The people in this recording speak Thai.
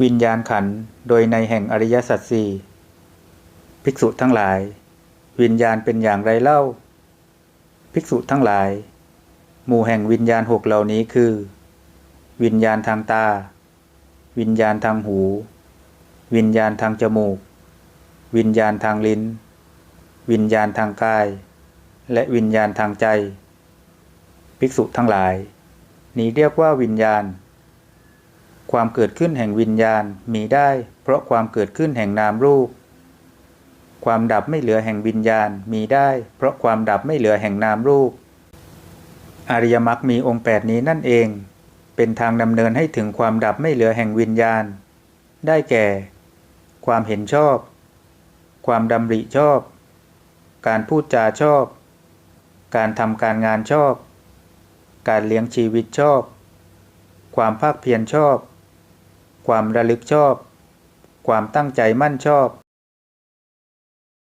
วิญญาณขันโดยในแห่งอริยสัจสี่ภิกษุทั้งหลาย วิญญาณเป็นอย่างไรเล่า ภิกษุทั้งหลาย หมู่แห่งวิญญาณหกเหล่านี้คือ วิญญาณทางตา วิญญาณทางหู วิญญาณทางจมูก วิญญาณทางลิ้น วิญญาณทางกาย และวิญญาณทางใจ ภิกษุทั้งหลาย นี้เรียกว่าวิญญาณ ความเกิดขึ้นแห่งวิญญาณมีได้ เพราะความเกิดขึ้นแห่งนามรูป ความดับไม่เหลือแห่งวิญญาณมีได้ เพราะความดับไม่เหลือแห่งนามรูป อริยมรรคมีองค์แปดนี้นั่นเอง เป็นทางดำเนินให้ถึงความดับไม่เหลือแห่งวิญญาณ ได้แก่ ความเห็นชอบ ความดำริชอบ การพูดจาชอบ การทำการงานชอบ การเลี้ยงชีวิตชอบ ความภาคเพียรชอบ ความระลึกชอบ ความตั้งใจมั่นชอบ